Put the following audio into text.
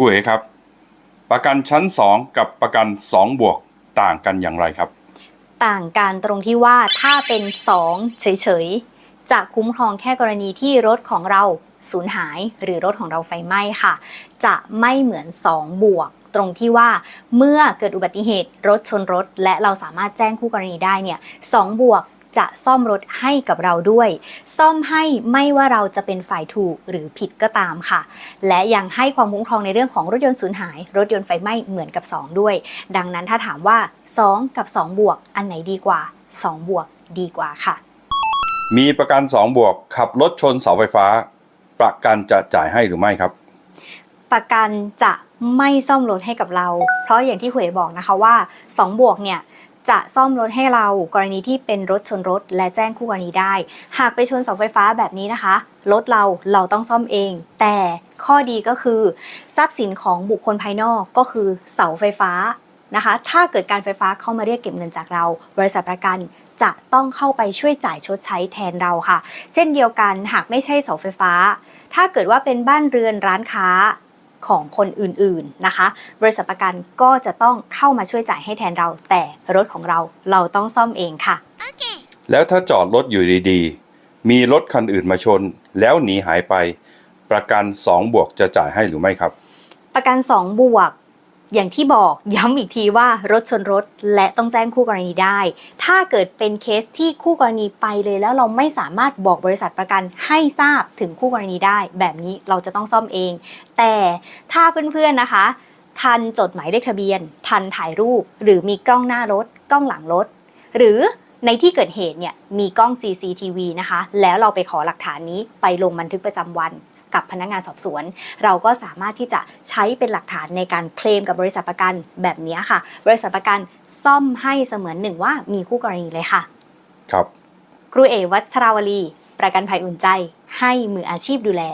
ครูเอครับ ประกันชั้น 2 กับประกัน 2 บวกต่างกันอย่างไรครับ ต่างกันตรงที่ว่าถ้าเป็น 2 เฉยๆ จะคุ้มครองแค่กรณีที่รถของเราสูญหายหรือรถของเราไฟไหม้ค่ะ จะไม่เหมือน 2 บวกตรงที่ว่าเมื่อเกิดอุบัติเหตุรถชนรถ และเราสามารถแจ้งคู่กรณีได้เนี่ยสองบวก จะซ่อมรถให้กับเราด้วย ซ่อมให้ไม่ว่าเราจะเป็นฝ่ายถูกหรือผิดก็ตามค่ะ และยังให้ความคุ้มครองในเรื่องของรถยนต์สูญหาย รถยนต์ไฟไหม้เหมือนกับ 2 ด้วย ดังนั้นถ้าถามว่า 2 กับ 2 บวก อันไหนดีกว่า 2 บวกดีกว่าค่ะ มีประกัน 2 บวก ขับรถชนเสาไฟฟ้า ประกันจะจ่ายให้หรือไม่ครับ ประกันจะไม่ซ่อมรถให้กับเรา เพราะอย่างที่คุยบอกนะคะว่า 2 บวกเนี่ย จะซ่อมรถให้เรากรณีที่เป็นรถชนรถ และแจ้งคู่กรณีได้ หากไปชนเสาไฟฟ้าแบบนี้นะคะ รถเราเราต้องซ่อมเอง แต่ข้อดีก็คือ ทรัพย์สินของบุคคลภายนอกก็คือเสาไฟฟ้านะคะ ถ้าเกิดการไฟฟ้าเข้ามาเรียกเก็บเงินจากเรา บริษัทประกันจะต้องเข้าไปช่วยจ่ายชดใช้แทนเราค่ะ เช่นเดียวกันหากไม่ใช่เสาไฟฟ้า ถ้าเกิดว่าเป็นบ้านเรือนร้านค้า ของคนอื่นๆนะคะ บริษัทประกันก็จะต้องเข้ามาช่วยจ่ายให้แทนเรา แต่รถของเราเราต้องซ่อมเองค่ะ แล้วถ้าจอดรถอยู่ดีๆ มีรถคันอื่นมาชน แล้วหนีหายไป ประกัน 2 บวกจะจ่ายให้หรือไม่ครับ ประกัน 2 บวก อย่างที่บอกย้ำอีกทีว่ารถชนรถและต้องแจ้งคู่กรณีได้ ถ้าเกิดเป็นเคสที่คู่กรณีไปเลยแล้วเราไม่สามารถบอกบริษัทประกันให้ทราบถึงคู่กรณีได้ แบบนี้เราจะต้องซ่อมเอง แต่ถ้าเพื่อนๆนะคะ ทันจดหมายเลขทะเบียน ทันถ่ายรูป หรือมีกล้องหน้ารถ กล้องหลังรถ หรือในที่เกิดเหตุเนี่ยมีกล้อง CCTV นะคะ แล้วเราไปขอหลักฐานนี้ไปลงบันทึกประจำวัน กับพนักงานสอบสวน เราก็สามารถที่จะใช้เป็นหลักฐานในการเคลมกับบริษัทประกันแบบนี้ค่ะ บริษัทประกันซ่อมให้เสมือนหนึ่งว่ามีคู่กรณีเลยค่ะ ครับ ครูเอวัชราวลี ประกันภัยอุ่นใจ ให้มืออาชีพดูแล